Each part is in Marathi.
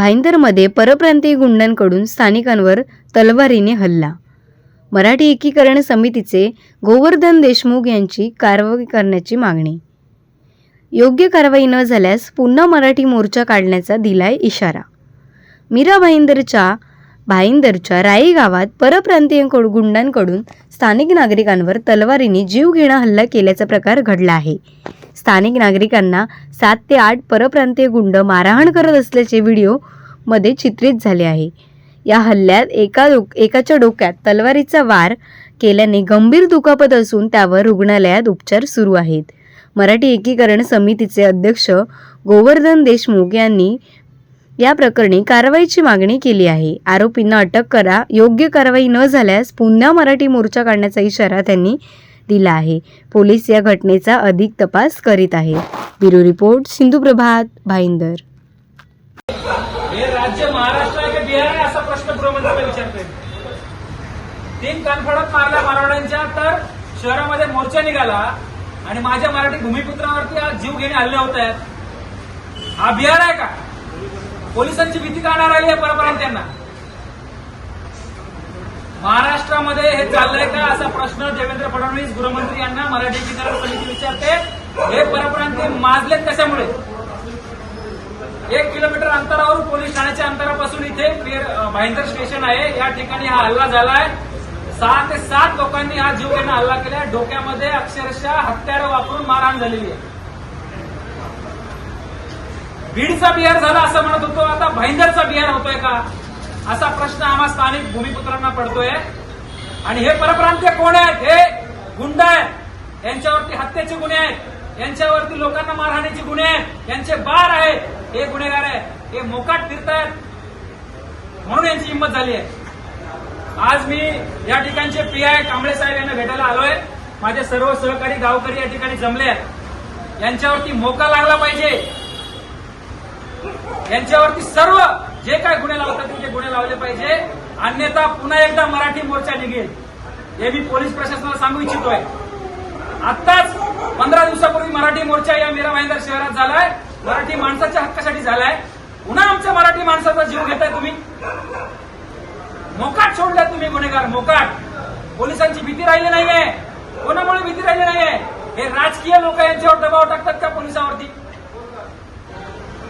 भाईंदरमध्ये परप्रांतीय गुंडांकडून स्थानिकांवर तलवारीने हल्ला. मराठी एकीकरण समितीचे गोवर्धन देशमुख यांची कारवाई करण्याची मागणी. योग्य कारवाई न झाल्यास पुन्हा मराठी मोर्चा काढण्याचा दिलाय इशारा. मीरा भाईंदरच्या भाईंदरच्या राई गावात परप्रांतीय गुंडांकडून स्थानिक नागरिकांवर तलवारीने जीवघेणा हल्ला केल्याचा प्रकार घडला आहे. स्थानिक नागरिकांना सात ते आठ परप्रांतीय गुंड मारहाण करत असल्याचे व्हिडिओमध्ये चित्रित झाले आहे. या हल्ल्यात एका डोक एकाच्या डोक्यात तलवारीचा वार केल्याने गंभीर दुखापत असून त्यावर रुग्णालयात उपचार सुरू आहेत. मराठी एकीकरण समितीचे अध्यक्ष गोवर्धन देशमुख यांनी या प्रकरणी कारवाईची मागणी केली आहे. आरोपींना अटक करा योग्य कारवाई न झाल्यास पुन्हा मराठी मोर्चा काढण्याचा इशारा त्यांनी दिला आहे. पोलीस या घटनेचा अधिक तपास करीत आहे. Bureau report Sindhu Prabhat Bhayander. राज्य महाराष्ट्र आहे बिहार आहे असा प्रश्न गृहमंत्र्याला विचारतोय. तीन कानफडत मारल्या मराठ्यांच्या तर शहरामध्ये मोर्चा निघाला आणि माझ्या मराठी भूमिपुत्रावरती आज जीव घेणे हल्ले होत आहेत. हा बिहार आहे का? पोलिसांची भीती काढणार आली आहे परप्रांत्यांना महाराष्ट्रामध्ये हे चाललंय का असा प्रश्न देवेंद्र फडणवीस गृहमंत्री यांना मराठी एकीकरण समिती विचारते. हे परप्रांतीय माजलेत कशामुळे? एक किलोमीटर अंतरावर पोलीस ठाण्याच्या अंतरापासून इथे भाईंदर स्टेशन आहे. या ठिकाणी हा हल्ला झालाय. सहा ते सात लोकांनी हा जीव घेणं हल्ला केलाय. डोक्यामध्ये अक्षरशः हत्यारं वापरून मारहाण झालेली आहे. बीडचा बिहार झाला असं म्हणत होतो. आता भाईंदरचा बिहार होतोय का? असा प्रश्न आम्हा स्थानिक भूमिपुत्रांना पडतोय. आणि हे परप्रांतीय कोण आहेत? हे गुंड आहेत. यांच्यावरती हत्येचे गुन्हे आहेत. यांच्यावरती लोकांना मारहाणीचे गुन्हे आहेत. यांचे बार आहेत. हे गुन्हेगार आहेत. हे मोकाट फिरतायत. म्हणून यांची हिंमत झाली आहे. आज मी या ठिकाणचे पी आय कांबळे साहेब यांना भेटायला आलोय. माझे सर्व सहकारी गावकरी या ठिकाणी जमले आहेत. यांच्यावरती मोका लागला पाहिजे. यांच्यावरती सर्व जे काय गुन्हे लावतात ते गुन्हे लावले पाहिजे. अन्यथा पुन्हा एकदा मराठी मोर्चा निघेल. हे मी पोलीस प्रशासनाला सांगू इच्छितोय. आत्ताच पंधरा दिवसापूर्वी मराठी मोर्चा या मीरा भाईंदर शहरात झालाय. मराठी माणसाच्या हक्कासाठी झालाय. पुन्हा आमच्या मराठी माणसाचा जीव घेताय तुम्ही. मोकाट सोडलाय तुम्ही गुन्हेगार मोकाट. पोलिसांची भीती राहिली नाहीये. कोणामुळे भीती राहिली नाहीये? हे राजकीय लोक यांच्यावर दबाव टाकतात का पोलिसावरती?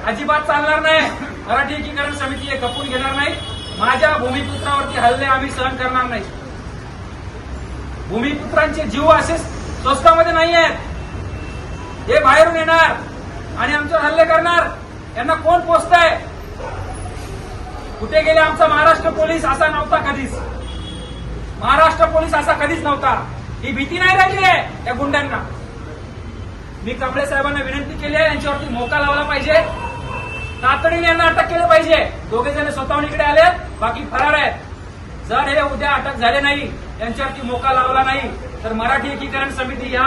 अजिबात चालणार नाही. मराठी एकीकरण समिती हे खपून घेणार नाही माझ्या भूमिपुत्रावरती हल्ले आम्ही सहन करणार नाही भूमिपुत्रांचे जीव असे स्वस्तामध्ये नाही आहेत. हे बाहेरून येणार आणि आमच्यावर हल्ले करणार. यांना कोण पोचतंय कुठे गेले आमचा महाराष्ट्र पोलीस असा नव्हता कधीच. महाराष्ट्र पोलीस असा कधीच नव्हता. ही भीती नाही राहिली आहे या गुंड्यांना. मी कमळे साहेबांना विनंती केली आहे यांच्यावरती मोका लावला पाहिजे. तातडीने यांना अटक केलं पाहिजे. दोघे जण स्वतःहून इकडे आले बाकी फरार आहेत. जर हे उद्या अटक झाले नाही त्यांच्यावरती मोका लावला नाही तर मराठी एकीकरण समिती या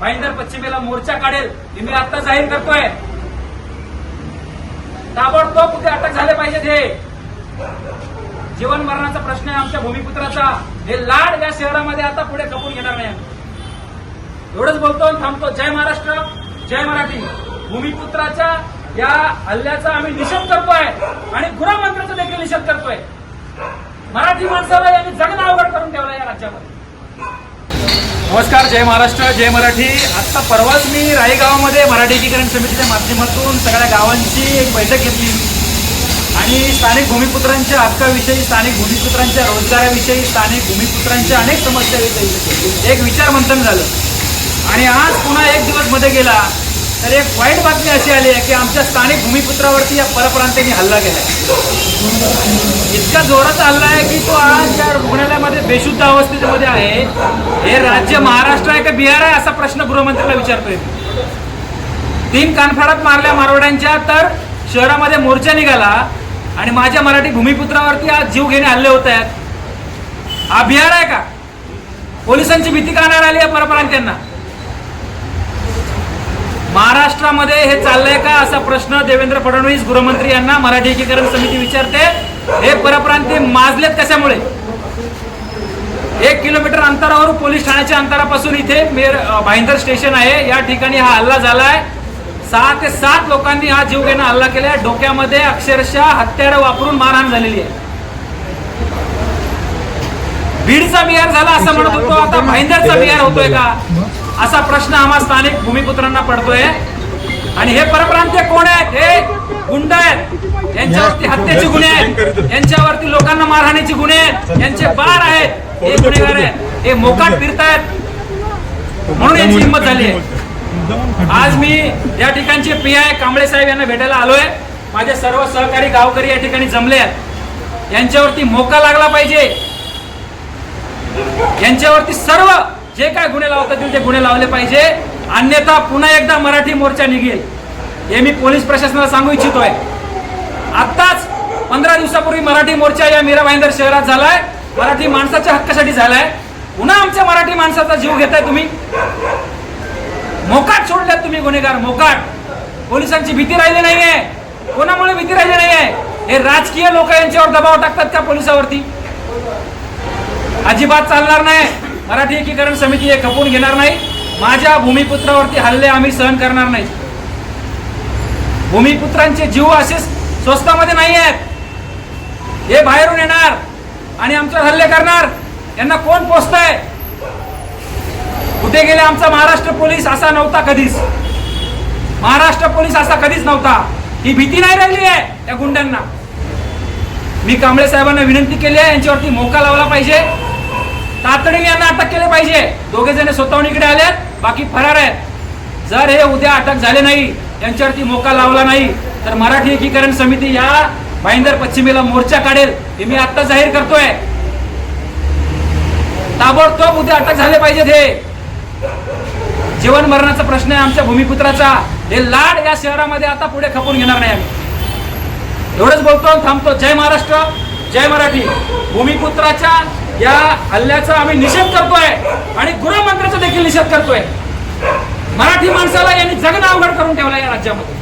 भाईंदर पश्चिमेला मोर्चा काढेल. हे मी आता जाहीर करतोय. ताबडतोब उद्या अटक झाले पाहिजेत हे. जीवन मरणाचा प्रश्न आहे आमच्या भूमिपुत्राचा. हे लाड या शहरामध्ये आता पुढे खपून घेणार नाही एवढंच बोलतो आणि थांबतो. जय महाराष्ट्र जय मराठी. भूमिपुत्राच्या या हल्ल्याचा आम्ही निषेध करतोय आणि गृहमंत्र्याचा देखील निषेध करतोय. मराठी माणसाला यांनी जगणं अवघड करून ठेवलं या राज्यामध्ये. नमस्कार जय महाराष्ट्र जय मराठी. आत्ता परवाच मी रायगावामध्ये मराठी एकीकरण समितीच्या माध्यमातून सगळ्या गावांची एक बैठक घेतली. आणि स्थानिक भूमिपुत्रांच्या हक्काविषयी स्थानिक भूमिपुत्रांच्या रोजगाराविषयी स्थानिक भूमिपुत्रांच्या अनेक समस्याविषयी एक विचार मंथन झालं. आणि आज पुन्हा एक दिवसमध्ये गेला. तर एक वाईट बातमी अशी आली आहे की आमच्या स्थानिक भूमिपुत्रावरती या परप्रांतांनी हल्ला केला इतका जोराचा हल्ला आहे की तो आज त्या रुग्णालयामध्ये बेशुद्ध अवस्थेमध्ये आहे. हे राज्य महाराष्ट्र आहे का बिहार आहे असा प्रश्न गृहमंत्र्याला विचारतोय तीन कानफाडात मारल्या मारवाड्यांच्या तर शहरामध्ये मोर्चा निघाला आणि माझ्या मराठी भूमिपुत्रावरती आज जीव घेणे हल्ले होत आहेत. हा बिहार आहे का? पोलिसांची भीती का आली आहे परप्रांत्यांना? महाराष्ट्रामध्ये हे चाललंय का असा प्रश्न देवेंद्र फडणवीस गृहमंत्री यांना मराठी एकीकरण समिती विचारते. हे परप्रांती माजलेत कशामुळे? एक किलोमीटर अंतरावर पोलीस ठाण्याच्या अंतरापासून इथे मेर भाईंदर स्टेशन आहे. या ठिकाणी हा हल्ला झालाय. सहा ते सात लोकांनी हा जीव घेणं हल्ला केलाय. डोक्यामध्ये अक्षरशः हत्यारं वापरून मारहाण झालेली आहे. बीडचा बिहार झाला असं म्हणत होतो. आता भाईंदरचा बिहार होतोय का? असा प्रश्न आम्हा स्थानिक भूमिपुत्रांना पडतोय. आणि हे परप्रांतीय कोण आहेत? हे गुंड आहेत. यांच्यावरती हत्येचे गुन्हे आहेत. यांच्यावरती लोकांना मारहाणीचे गुन्हे आहेत. यांचे बार आहेत. हे गुन्हेगार आहेत. हे मोकाट फिरतायत. म्हणून यांची हिंमत झाली आहे. आज मी या ठिकाणचे पी आय कांबळे साहेब यांना भेटायला आलोय. माझे सर्व सहकारी गावकरी या ठिकाणी जमले आहेत. यांच्यावरती मोका लागला पाहिजे. यांच्यावरती सर्व जे काय गुन्हे लावतात येतील ते गुन्हे लावले पाहिजे. अन्यथा पुन्हा एकदा मराठी मोर्चा निघेल. हे मी पोलीस प्रशासनाला सांगू इच्छितोय. आत्ताच पंधरा दिवसापूर्वी मराठी मोर्चा या मीरा भाईंदर शहरात झालाय. मराठी माणसाच्या हक्कासाठी झालाय. पुन्हा आमच्या मराठी माणसाचा जीव घेताय तुम्ही. मोकाट सोडल्यात तुम्ही गुन्हेगार मोकाट. पोलिसांची भीती राहिली नाहीये. कोणामुळे भीती राहिली नाहीये? हे राजकीय लोक यांच्यावर दबाव टाकतात त्या पोलिसावरती? अजिबात चालणार नाही. मराठी एकीकरण समिती हे खपवून घेणार नाही. माझ्या भूमिपुत्रावरती हल्ले आम्ही सहन करणार नाही. भूमिपुत्रांचे जीव असे स्वस्तामध्ये नाही आहेत. हे बाहेरून येणार आणि आमच्यावर हल्ले करणार. यांना कोण पोचतंय कुठे गेले आमचा महाराष्ट्र पोलीस असा नव्हता कधीच. महाराष्ट्र पोलीस असा कधीच नव्हता. ही भीती नाही राहिली आहे त्या गुंड्यांना. मी कांबळे साहेबांना विनंती केली आहे यांच्यावरती मोका लावला पाहिजे. तातडीने यांना अटक केले पाहिजे. दोघे जण स्वतःहून इकडे आलेत बाकी फरार आहेत. जर हे उद्या अटक झाले नाही यांच्यावरती मोका लावला नाही तर मराठी एकीकरण समिती या भाईंदर पश्चिमेला मोर्चा काढेल हे मी आता जाहीर करतोय. ताबडतोब उद्या अटक झाले पाहिजेत हे. जीवन मरणाचा प्रश्न आहे आमच्या भूमिपुत्राचा. हे लाड या शहरामध्ये आता पुढे खपून घेणार नाही आम्ही. एवढंच बोलतो आणि थांबतो. जय महाराष्ट्र जय मराठी. भूमिपुत्राच्या या हल्ल्याचा आम्ही निषेध करतोय आणि गृहमंत्र्याचा देखील निषेध करतोय. मराठी माणसाला यांनी जगणं अवघड करून ठेवलं या राज्यामध्ये.